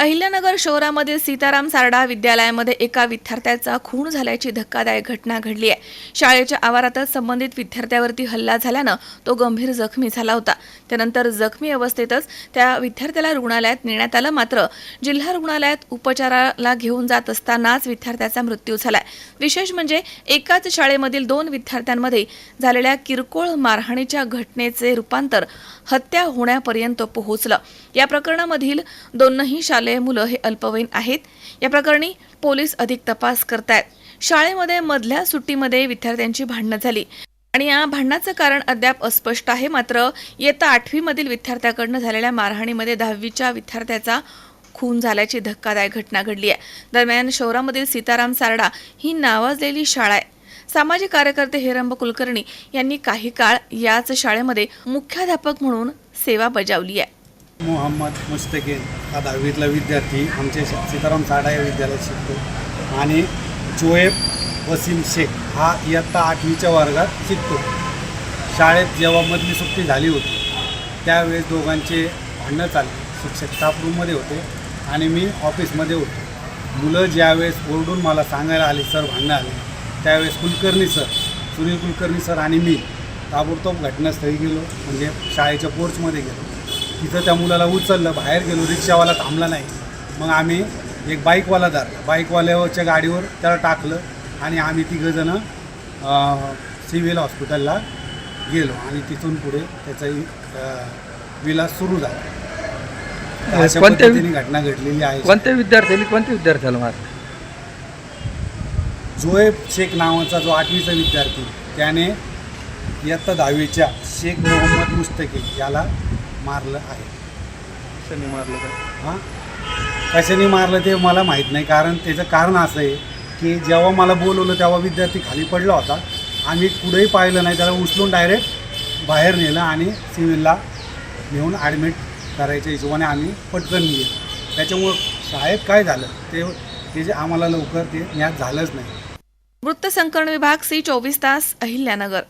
अहिल्यानगर शहरामधील सीताराम सारडा विद्यालयामध्ये एका विद्यार्थ्याचा खून झाल्याची धक्कादायक घटना घडली आहे. शाळेच्या आवारातच संबंधित विद्यार्थ्यावरती हल्ला झाल्यानं तो गंभीर जखमी झाला होता. त्यानंतर जखमी अवस्थेतच त्या विद्यार्थ्याला रुग्णालयात नेण्यात आलं. मात्र जिल्हा रुग्णालयात उपचाराला घेऊन जात असतानाच विद्यार्थ्याचा मृत्यू झालाय. विशेष म्हणजे एकाच शाळेमधील दोन विद्यार्थ्यांमध्ये झालेल्या किरकोळ मारहाणीच्या घटनेचे रूपांतर हत्या होण्यापर्यंत पोहोचलं. या प्रकरणामधील दोनही शाले शालेय मुलं हे अल्पवयीन आहेत. या प्रकरणी पोलीस अधिक तपास करतायत. शाळेमध्ये मधल्या सुट्टीमध्ये विद्यार्थ्यांची भांडणं झाली. आणि या भांडणाचं कारण अद्याप अस्पष्ट आहे. मात्र येत्या आठवीमधील विद्यार्थ्याकडनं झालेल्या मारहाणीमध्ये दहावीच्या विद्यार्थ्याचा खून झाल्याची धक्कादायक घटना घडली आहे. दरम्यान शहरामधील सीताराम सारडा ही नावाजलेली शाळा आहे. सामाजिक कार्यकर्ते हेरंब कुलकर्णी यांनी काही काळ याच शाळेमध्ये मुख्याध्यापक म्हणून सेवा बजावली आहे. मोहम्मद मुस्तकीन हा दहावीतला विद्यार्थी आमचे सीताराम साडा या विद्यालयात शिकतो. आणि जोएब वसीम शेख हा इयत्ता आठवीच्या वर्गात शिकतो. शाळेत जेव्हा मधली सुट्टी झाली होती त्यावेळेस दोघांचे भांडणं चालले. शिक्षक स्टाफ रूममध्ये होते आणि मी ऑफिसमध्ये होतो. मुलं ज्यावेळेस ओरडून मला सांगायला आले सर भांडणं आले. त्यावेळेस कुलकर्णी सर सुनील कुलकर्णी सर आणि मी ताबडतोब घटनास्थळी गेलो म्हणजे शाळेच्या पोर्चमध्ये गेलो. तिथं त्या मुलाला उचललं बाहेर गेलो रिक्षावाला थांबला नाही. मग आम्ही एक बाईकवाला धरला बाईकवाल्याच्या गाडीवर त्याला टाकलं आणि आम्ही तिघंजणं सिव्हिल हॉस्पिटलला गेलो आणि तिथून पुढे त्याचा विलास सुरू झाला. अशा पद्धतीने घटना घडलेली आहे. कोणत्या विद्यार्थ्यांनी कोणत्या विद्यार्थ्याला मार जोएब शेख नावाचा जो आठवीचा विद्यार्थी त्याने इयत्ता दहावीच्या शेख मोहम्मद मुस्तकी याला मारलं आहे. हां? कशाने मारलं ते मला माहीत नाही. कारण त्याचं कारण असं आहे की जेव्हा मला बोलवलं तेव्हा विद्यार्थी खाली पडला होता. आम्ही कुठेही पाहिलं नाही. त्याला उचलून डायरेक्ट बाहेर नेलं आणि सिव्हिलला नेऊन ॲडमिट करायच्या हिशोबाने आम्ही पटकन गेलो. त्याच्यामुळं शाळेत काय झालं? ते ते जे आम्हाला लवकर ते ज्ञात झालंच नाही. वृत्तसंकलन विभाग सी चोवीस तास अहिल्यानगर.